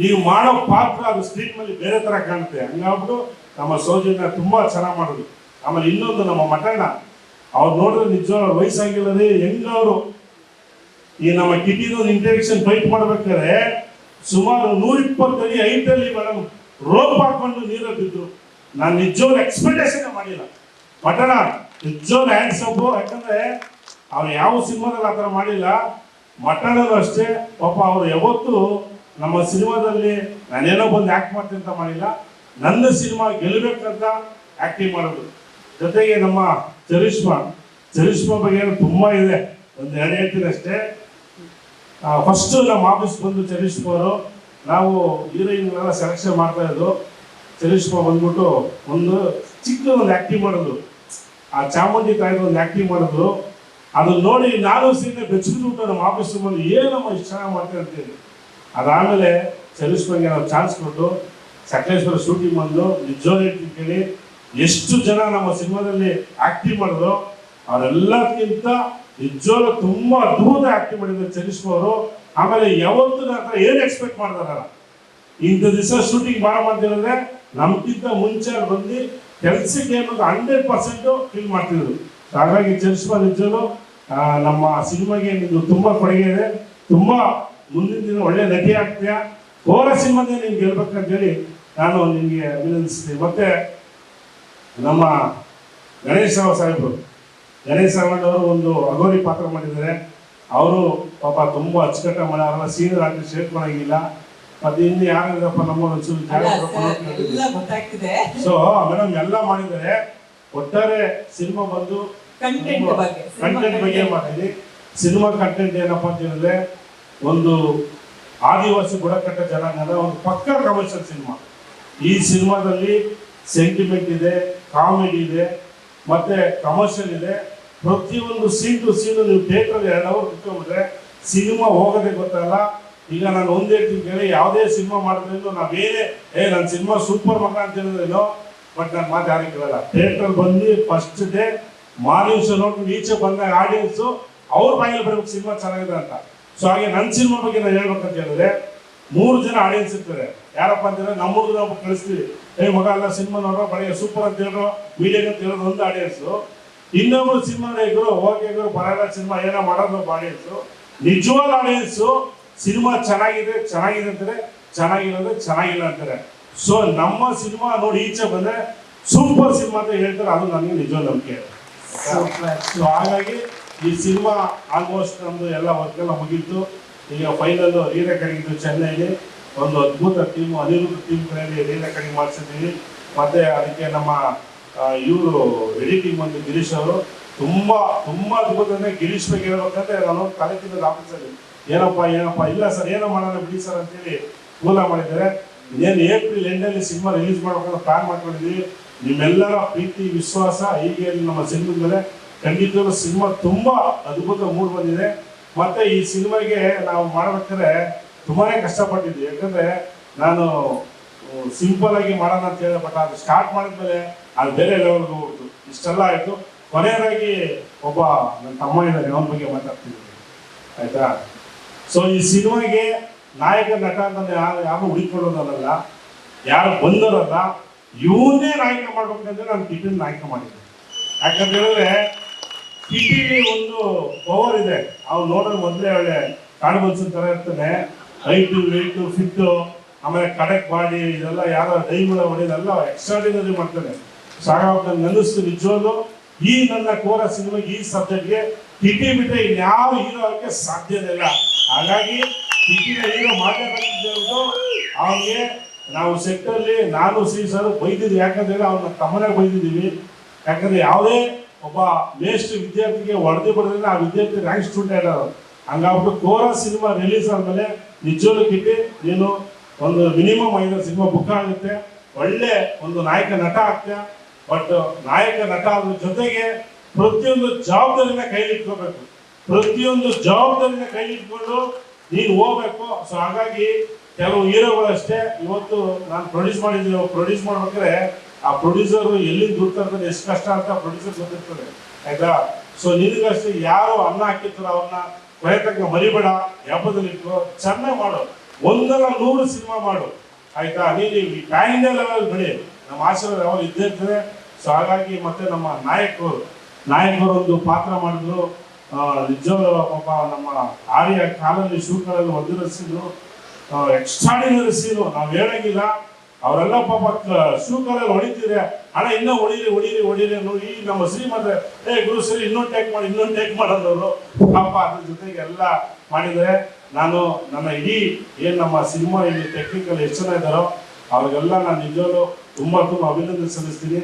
ನೀವು ಮಾಡೋ ಪಾತ್ರ ಅದು ಸ್ಕ್ರೀನ್ ಮೇಲೆ ಬೇರೆ ತರ ಕಾಣುತ್ತೆ. ಹಂಗಾಗ್ಬಿಟ್ಟು ನಮ್ಮ ಸೌಜನ್ಯ ತುಂಬಾ ಚೆನ್ನಾಗಿ ಮಾಡೋದು ಆಮೇಲೆ ಇನ್ನೊಂದು ನಮ್ಮ ಮಠಣ್ಣ, ಅವ್ರು ನೋಡಿದ್ರೆ ನಿಜವಾಗ ವಯಸ್ಸಾಗಿಲ್ಲದೆ ಹೆಂಗವರು ಈ ನಮ್ಮ ಕಿಟಿದು ಇಂಟೆಕ್ಷನ್ ಫೈಟ್ ಮಾಡ್ಬೇಕಾದ್ರೆ ಸುಮಾರು ನೂರ ಇಪ್ಪತ್ತು ಅಡಿ ಐಟಲ್ಲಿ ಮೇಡಮ್ ರೋಪ್ ಹಾಕೊಂಡು ನೀರಲ್ಲಿ ಬಿದ್ರು. ನಾನು ನಿಜವಾಗ್ಲೂ ಎಕ್ಸ್ಪೆಕ್ಟೇಷನ್ ಮಾಡಿಲ್ಲ. ಮಠಣ ನಿಜವಾಗ್ಲೂ ಹ್ಯಾಂಡ್ಸ್ ಅಪ್ ಯಾಕಂದ್ರೆ ಅವ್ರು ಯಾವ ಸಿನಿಮಾದಲ್ಲಿ ಆ ಥರ ಮಾಡಿಲ್ಲ. ಮಠಣರು ಅಷ್ಟೇ. ಪಾಪ ಅವರು ಯಾವತ್ತೂ ನಮ್ಮ ಸಿನಿಮಾದಲ್ಲಿ ನಾನೇನೋ ಬಂದು ಆಕ್ಟ್ ಮಾಡ್ತೀನಿ ಅಂತ ಮಾಡಿಲ್ಲ. ನನ್ನ ಸಿನಿಮಾ ಗೆಲ್ಲಬೇಕಂತ ಆಕ್ಟಿಂಗ್ ಮಾಡೋದು. ಜೊತೆಗೆ ನಮ್ಮ ಚರಿಷ್ಮಾ ಚರಿಷ್ಮಾ ಬಗ್ಗೆ ತುಂಬಾ ಇದೆ. ಒಂದು ಎರಡು ಹೇಳ್ತೀನಿ ಅಷ್ಟೇ. ಫಸ್ಟ್ ನಮ್ಮ ಆಫೀಸ್ ಬಂದು ಚರಿಷ್ಮಾ ಅವರು, ನಾವು ಹೀರೋಯಿನ್ಗಳೆಲ್ಲ ಸೆಲೆಕ್ಷನ್ ಮಾಡ್ತಾ ಇದ್ದು ಚರಿಷ್ಮಾ ಬಂದ್ಬಿಟ್ಟು ಒಂದು ಚಿಕ್ಕ ಒಂದು ಆಕ್ಟಿಂಗ್ ಮಾಡೋದು. ಆ ಚಾಮುಂಡಿ ತಾಯಿದ ಒಂದು ಆಕ್ಟಿಂಗ್ ಮಾಡಿದ್ರು ಅದನ್ನ ನೋಡಿ ನಾನು ಸೀನೆ ಬೆಚ್ಚಿಬಿಟ್ಟು ನಮ್ಮ ಆಫೀಸ್ ಬಂದು ಏನಮ್ಮ ಇಷ್ಟ ಮಾಡ್ತಾ ಇರ್ತೀನಿ ಅದಾದಮೇಲೆ ಚರಿಷ್ಮಾಗೆ ನಾವು ಚಾನ್ಸ್ ಕೊಟ್ಟು ಸಕಲೇಶ್ವರ ಶೂಟಿಂಗ್ ಬಂದು ನಿಜವಾಗಿ ಎಷ್ಟು ಜನ ನಮ್ಮ ಸಿನಿಮಾದಲ್ಲಿ ಆಕ್ಟಿಂಗ್ ಮಾಡಿದ್ರು ಅವರೆಲ್ಲಕ್ಕಿಂತ ನಿಜವಾಗ್ಲೂ ತುಂಬಾ ಅದ್ಭುತ ಆಕ್ಟಿವ್ ಮಾಡಿದ್ರು ಚಲಿಸುವವರು ಆಮೇಲೆ ಯಾವತ್ತೂ ನನ್ನ ಹತ್ರ ಏನು ಎಕ್ಸ್ಪೆಕ್ಟ್ ಮಾಡ್ತಾರಲ್ಲ ಇಂಥ ದಿವಸ ಶೂಟಿಂಗ್ ಭಾಳ ಅಂತೇಳಿದ್ರೆ ನಮ್ಗಿಂತ ಮುಂಚೆ ಬಂದು ಕೆಲ್ಸಕ್ಕೆ ಅನ್ನೋದು ಹಂಡ್ರೆಡ್ ಪರ್ಸೆಂಟು ಫೀಲ್ ಮಾಡ್ತಿದ್ರು. ಹಾಗಾಗಿ ಚರಿಷ್ಮಾ ನಿಜರು ನಮ್ಮ ಸಿನಿಮಾಗೆ ನಿಮ್ದು ತುಂಬಾ ಕೊಡುಗೆ ಇದೆ. ತುಂಬಾ ಮುಂದಿನ ದಿನ ಒಳ್ಳೆ ನಟಿ ಆಗ್ತೀಯಾ? ಹೋರ ಸಿನಿಮಾನೇ ನೀನು ಗೆಲ್ಬೇಕಂತ ಹೇಳಿ ನಾನು ನಿಮಗೆ ಅಭಿನಂದಿಸ್ತೀನಿ. ಮತ್ತೆ ನಮ್ಮ ಗಣೇಶ್ ರಾವ್ ಸಾಹೇಬರು. ಗಣೇಶ್ ಅವರು ಒಂದು ಅಗೋರಿ ಪಾತ್ರ ಮಾಡಿದ್ದಾರೆ. ಅವರು ಪಾಪ ತುಂಬಾ ಅಚ್ಚುಕಟ್ಟ ಮಾಡ್ಯಾರಲ್ಲ ಸೀನಿಯರ್ ಆರ್ಟಿಸ್ಟ್ ಹೇಳ್ಕೊಳಂಗಿಲ್ಲ ಮತ್ತೆ ಇನ್ನು ಯಾರಿದ್ರಪ್ಪ ನಮ್ಮ ಒಂಚೂರು ಸೊ ಮೇಡಮ್ ಎಲ್ಲ ಮಾಡಿದ್ದಾರೆ. ಒಟ್ಟಾರೆ ಸಿನಿಮಾ ಬಂದು ಕಂಟೆಂಟ್ ಬಗ್ಗೆ ಕಂಟೆಂಟ್ ಬಗ್ಗೆ ಮಾತಾಡಿ. ಸಿನಿಮಾ ಕಂಟೆಂಟ್ ಏನಪ್ಪ ಅಂತ ಹೇಳಿದ್ರೆ ಒಂದು ಆದಿವಾಸಿ ಬುಡಕಟ್ಟ ಜನಾಂಗದ ಒಂದು ಪಕ್ಕ ಕಮರ್ಷಿಯಲ್ ಸಿನಿಮಾ. ಈ ಸಿನಿಮಾದಲ್ಲಿ ಸೆಂಟಿಮೆಂಟ್ ಇದೆ ಕಾಮಿಡಿ ಇದೆ, ಮತ್ತೆ ಕಮರ್ಷಿಯಲ್ ಇದೆ. ಪ್ರತಿಯೊಂದು ಸೀನ್ ಟು ಸೀನ್ ನೀವು ಥಿಯೇಟರ್ ಎರಡು ಅವರ್ ಕುತ್ಕೊಂಡ್ಬಿಟ್ರೆ ಸಿನಿಮಾ ಹೋಗೋದೇ ಗೊತ್ತಲ್ಲ. ಈಗ ನಾನು ಒಂದೇ ಹೇಳ್ತೀನಿ ಕೇಳಿ, ಯಾವುದೇ ಸಿನಿಮಾ ಮಾಡಿದ್ರಿಂದ ನಾವು ಬೇರೆ, ಏ ನನ್ನ ಸಿನಿಮಾ ಸೂಪರ್ ಮಗ ಅಂತ ಹೇಳಿದ್ರೇನೋ ಬಟ್ ನಾನು ಮಾತು ಯಾರಿಗೆ ಕೇಳಲ್ಲ. ಥಿಯೇಟರ್ ಬಂದು ಫಸ್ಟ್ ಡೇ ಮಾರ್ನಿಂಗ್ ಶೋ ನೋಡಿ ಈಚೆ ಬಂದಾಗ ಆಡಿಯನ್ಸು ಅವ್ರ ಬಾಯಲ್ಲಿ ಬರ್ಬೇಕು, ಸಿನಿಮಾ ಚೆನ್ನಾಗಿದೆ ಅಂತ. ಸೊ ಹಾಗೆ ನನ್ನ ಸಿನಿಮಾ ಬಗ್ಗೆ ನಾನು ಹೇಳ್ಬೇಕಂತ ಹೇಳಿದ್ರೆ ಮೂರು ಜನ ಆಡಿಯನ್ಸ್ ಇರ್ತಾರೆ. ಯಾರಪ್ಪ ಅಂತಂದ್ರೆ ನಮ್ಮ ನಾವು ಕಳಿಸ್ತೀವಿ. ಏ ಮಗ ಅಲ್ಲ ಸಿನಿಮಾ ನೋಡೋ ಬರೀ ಸೂಪರ್ ಅಂತ ಹೇಳೋ ಮೀಡಿಯಂ ಅಂತ ಹೇಳೋದು ಒಂದು ಆಡಿಯನ್ಸ್ ಇನ್ನೊಬ್ರು ಸಿನಿಮಾ ನಾಯಕರು ಓಕೆ ಗುರು ಬರಲ್ಲ ಸಿನಿಮಾ ಏನೋ ಮಾಡೋದು ಆಡಿಯನ್ಸು ನಿಜವಾದ ಆಡಿಯನ್ಸ್ ಸಿನಿಮಾ ಚೆನ್ನಾಗಿದೆ ಚೆನ್ನಾಗಿದೆ ಅಂತಾರೆ ಚೆನ್ನಾಗಿರೋದು ಚೆನ್ನಾಗಿಲ್ಲ ಅಂತಾರೆ. ಸೊ ನಮ್ಮ ಸಿನಿಮಾ ನೋಡಿ ಈಚೆ ಬಂದ್ರೆ ಸೂಪರ್ ಸಿನಿಮಾ ಅಂತ ಹೇಳ್ತಾರೆ ಅದು ನನಗೆ ನಿಜವಾದ ನಂಬಿಕೆ. ಸೊ ಹಾಗಾಗಿ ಈ ಸಿನಿಮಾ ಆಲ್ಮೋಸ್ಟ್ ನಮ್ದು ಎಲ್ಲ ವರ್ಕ್ ಎಲ್ಲ ಮುಗೀತು. ಈಗ ಫೈನಲ್ ರೀ ರೆಕಾರ್ಡಿಂಗ್ ಚೆನ್ನೈಲಿ ಒಂದು ಅದ್ಭುತ ಟೀಮ್ ಅನಿರುದ್ಧ ಟೀಮ್ ಕಡೆಯಲ್ಲಿ ರೀ ರೆಕಾರ್ಡಿಂಗ್ ಮಾಡಿಸಿದ್ದೀವಿ. ಮತ್ತೆ ಅದಕ್ಕೆ ನಮ್ಮ ಇವರು ಎಡಿಟಿಂಗ್ ಬಂದು ಗಿರೀಶ್ ಅವರು. ತುಂಬಾ ತುಂಬಾ ಅದ್ಭುತ ಅಂದ್ರೆ ಗಿರೀಶ್ ಬಗ್ಗೆ ಹೇಳ್ಬೇಕಂದ್ರೆ ನಾನು ತಲೆ ತಿನ್ನೋದು ಆಫೀಸಲ್ಲಿ ಏನಪ್ಪ ಏನಪ್ಪ, ಇಲ್ಲ ಸರ್ ಏನೋ ಮಾಡೋಣ ಬಿಡಿ ಸರ್ ಅಂತೇಳಿ ಪೂಲ ಮಾಡಿದ್ದಾರೆ. ಏನು ಏಪ್ರಿಲ್ ಎಂಡಲ್ಲಿ ಸಿನಿಮಾ ರಿಲೀಸ್ ಮಾಡ್ಬೇಕಂತ ಪ್ಲಾನ್ ಮಾಡ್ಕೊಂಡಿದ್ದೀವಿ. ನಿಮ್ಮೆಲ್ಲರ ಪ್ರೀತಿ, ವಿಶ್ವಾಸ, ಹೀಗೆ ನಮ್ಮ ಸಿನಿಮಾ ಮೇಲೆ ಖಂಡಿತವಾಗ್ಲೂ ಸಿನಿಮಾ ತುಂಬಾ ಅದ್ಭುತ ಮೂಡ್ ಬಂದಿದೆ. ಮತ್ತೆ ಈ ಸಿನಿಮಾಗೆ ನಾವು ಮಾಡ್ಬೇಕಾದ್ರೆ ತುಂಬಾನೇ ಕಷ್ಟಪಟ್ಟಿದ್ವಿ. ಯಾಕಂದ್ರೆ ನಾನು ಸಿಂಪಲ್ ಆಗಿ ಮಾಡೋಣ ಅಂತ ಹೇಳಿದೆ ಬಟ್ ಅದು ಸ್ಟಾರ್ಟ್ ಮಾಡಿದ್ಮೇಲೆ ಅದು ಬೇರೆ ಲೆವೆಲ್ಗೆ ಹೋಗ್ಬಿಡ್ತು. ಇಷ್ಟೆಲ್ಲ ಆಯ್ತು. ಕೊನೆಯದಾಗಿ ಒಬ್ಬ ನನ್ನ ತಮ್ಮ ಇದ್ದಾರೆ ಅವನ ಬಗ್ಗೆ ಮಾತಾಡ್ತಿದ್ದೀನಿ ಆಯ್ತಾ? ಸೊ ಈ ಸಿನಿಮಾಗೆ ನಾಯಕ, ನಟ ಅಂತ ಯಾರು ಯಾರು ಉಳಿಕೊಳ್ಳೋದಲ್ಲ ಯಾರು ಬಂದರಲ್ಲ ಇವನ್ನೇ ನಾಯಕ ಮಾಡ್ಬೇಕಂದ್ರೆ ನಾನು ಟಿಫಿನ್ ನಾಯಕ ಮಾಡಿದ್ದೆ. ಯಾಕಂತ ಹೇಳಿದ್ರೆ ಕಿಟಿಲಿ ಒಂದು ಪವರ್ ಇದೆ. ಅವ್ರು ನೋಡೋದು ಮೊದಲೇ ಒಳ್ಳೆ ಕಾಡುಬನ್ಸನ್ ತರ ಇರ್ತಾನೆ ಹೈಟು ವೆಯ್ಟು ಫಿಟ್ಟು, ಆಮೇಲೆ ಕಡೆಕ್ ಮಾಡಿ ಇದೆಲ್ಲ ಯಾರೋ ಡೈಮಳ ಹೊಡೆದೆಲ್ಲ ಎಕ್ಸ್ಟ್ರಾಡಿನರಿ ಮಾಡ್ತಾನೆ ಸಾಗವಾಗ ನೆಲೆಸ್ತು ಅನ್ನಿಸ್ತು ನಿಜವಾಗ್ಲು. ಈ ನನ್ನ ಕೋರ ಸಿನಿಮಾಗೆ ಈ ಸಬ್ಜೆಕ್ಟ್ಗೆ ಕಿಟಿ ಬಿಟ್ಟರೆ ಇನ್ಯಾವ ಹೀರೋ ಆಗಕ್ಕೆ ಸಾಧ್ಯನೇ ಇಲ್ಲ. ಹಾಗಾಗಿ ಕಿಟಿನ ಹೀರೋ ಮಾಡಬೇಕಂತ ಅವನಿಗೆ ನಾವು ಸೆಟ್ಟಲ್ಲಿ ನಾನು ಸಿ ಸರ್ ಬೈದಿದ್ವಿ ಯಾಕಂದ್ರೆ ಅವನ್ನ ತಮ್ಮನೇ ಬೈದಿದ್ದೀವಿ. ಯಾಕಂದ್ರೆ ಯಾವುದೇ ಒಬ್ಬ ಮೇಸ್ಟ್ ವಿದ್ಯಾರ್ಥಿಗೆ ಹೊಡೆದು ಬಡಿದ್ರೆ ಆ ವಿದ್ಯಾರ್ಥಿ ರ್ಯಾಂಕ್ ಸ್ಟೂಡೆಂಟ್ ಇರೋರು. ಹಂಗಾಗ್ಬಿಟ್ಟು ಕೋರ ಸಿನಿಮಾ ರಿಲೀಸ್ ಆದಮೇಲೆ ನಿಜವಾಗ್ಲೂ ಕಿಟ್ಟಿ, ನೀನು ಒಂದು ಮಿನಿಮಮ್ ಐದು ಸಿನಿಮಾ ಬುಕ್ ಆಗುತ್ತೆ. ಒಳ್ಳೆ ಒಂದು ನಾಯಕ ನಟ ಆಗ್ತೀಯ? ಬಟ್ ನಾಯಕ ನಟ ಅದ್ರ ಜೊತೆಗೆ ಪ್ರತಿಯೊಂದು ಜವಾಬ್ದಾರಿನ ಕೈಲಿಟ್ಕೋಬೇಕು ಪ್ರತಿಯೊಂದು ಜವಾಬ್ದಾರಿನ ಕೈಲಿಟ್ಕೊಂಡು ನೀನು ಹೋಗ್ಬೇಕು. ಸೊ ಹಾಗಾಗಿ ಕೆಲವು ಹೀರೋಗಳು ಅಷ್ಟೇ, ಇವತ್ತು ನಾನು ಪ್ರೊಡ್ಯೂಸ್ ಮಾಡಿದ್ದೀನಿ ಪ್ರೊಡ್ಯೂಸ್ ಮಾಡ್ಬೇಕಾದ್ರೆ ಆ ಪ್ರೊಡ್ಯೂಸರ್ ಎಲ್ಲಿ ದುಡ್ಡು ತರ್ತಾನೆ ಎಷ್ಟು ಕಷ್ಟ ಅಂತ ಪ್ರೊಡ್ಯೂಸರ್ ಗೊತ್ತಿರ್ತದೆ, ಆಯ್ತಾ? ಸೊ ನಿನಗಷ್ಟೇ ಯಾರು ಅನ್ನ ಹಾಕಿರ್ತಾರೋ ಅವ್ರನ್ನ ಪ್ರಯತ್ನಕ್ಕೆ ಮರಿಬೇಡ ಹಬ್ಬದಲ್ಲಿ ಇಟ್ಟು ಚೆನ್ನಾಗಿ ಮಾಡು. ಒಂದಲ್ಲ ನೂರು ಸಿನಿಮಾ ಮಾಡು. ಆಯ್ತಾ? ನೀನು ಈ ಲೆವೆಲ್ ಬೆಳಿ ನಮ್ಮ ಆಶೀರ್ವಾದ ಯಾವಾಗ ಇದ್ದೇ ಇರ್ತದೆ. ಸೊ ಹಾಗಾಗಿ ಮತ್ತೆ ನಮ್ಮ ನಾಯಕರು ನಾಯಕರು ಒಂದು ಪಾತ್ರ ಮಾಡಿದ್ರು. ನಿಜವಾದ ಪಾಪ ನಮ್ಮ ಆರ್ಯ ಕಾಲಲ್ಲಿ ಶೂಗಳಲ್ಲಿ ಒಂದಿರೋ ಸೀನು ಎಕ್ಸ್ಟ್ರಾಡಿನರಿ ಸೀನು ನಾವು ಹೇಳಂಗಿಲ್ಲ. ಅವರೆಲ್ಲ ಪಾಪ ಶೂಗಳಲ್ಲಿ ಹೊಡಿತಿದ್ರೆ ಹಣ ಇನ್ನೂ ಹೊಡೀರಿ ಹೊಡೀರಿ ಹೊಡೀರಿ ಅನ್ನೋ ಈ ನಮ್ಮ ಶ್ರೀಮಂತ ಏ, ಗುರು ಶ್ರೀ ಇನ್ನೊಂದು ಟೇಕ್ ಮಾಡಿ ಇನ್ನೊಂದು ಟೇಕ್ ಮಾಡೋದವರು. ಪಾಪ ಅದ್ರ ಜೊತೆಗೆ ಎಲ್ಲ ಮಾಡಿದರೆ, ನಾನು ನನ್ನ ಇಡೀ ಏನು ನಮ್ಮ ಸಿನಿಮಾ ಇಲ್ಲಿ ಟೆಕ್ನಿಕಲ್ ಎಷ್ಟು ಜನ ಇದ್ದಾರೋ, ಅವ್ರಿಗೆಲ್ಲ ನಾನು ನಿಜವಾಗ್ಲೂ ತುಂಬ ತುಂಬ ಅಭಿನಂದನೆ ಸಲ್ಲಿಸ್ತೀನಿ.